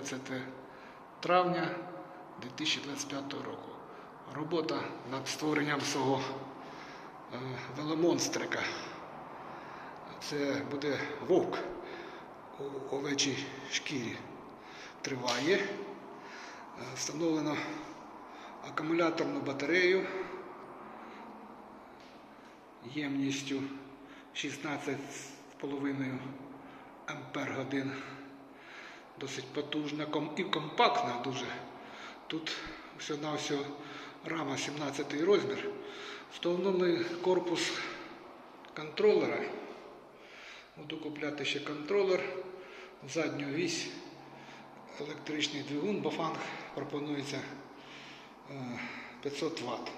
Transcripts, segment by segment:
14 травня 2025 року. Робота над створенням свого е, веломонстрика. Це буде вовк у овечій шкірі. Триває. Е, Встановлено акумуляторну батарею ємністю 16,5 ампер годин. Досить потужна і компактна дуже. Тут всього-навсього рама 17 розмір. Встановлений корпус контролера. Буду купляти ще контролер, задню вісь, електричний двигун, бафанг пропонується е, 500 Вт.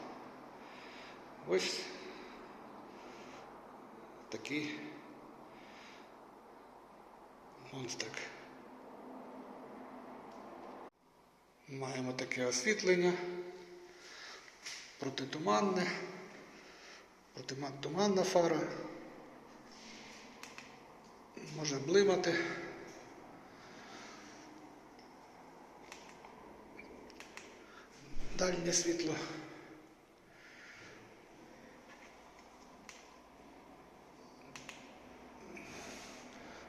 Ось такий монстрик. Маємо таке освітлення протитуманне, протитуманна фара. Може блимати. Дальнє світло.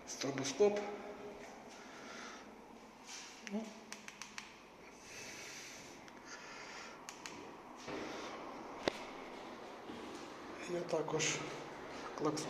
Стробоскоп. Є також клаксон.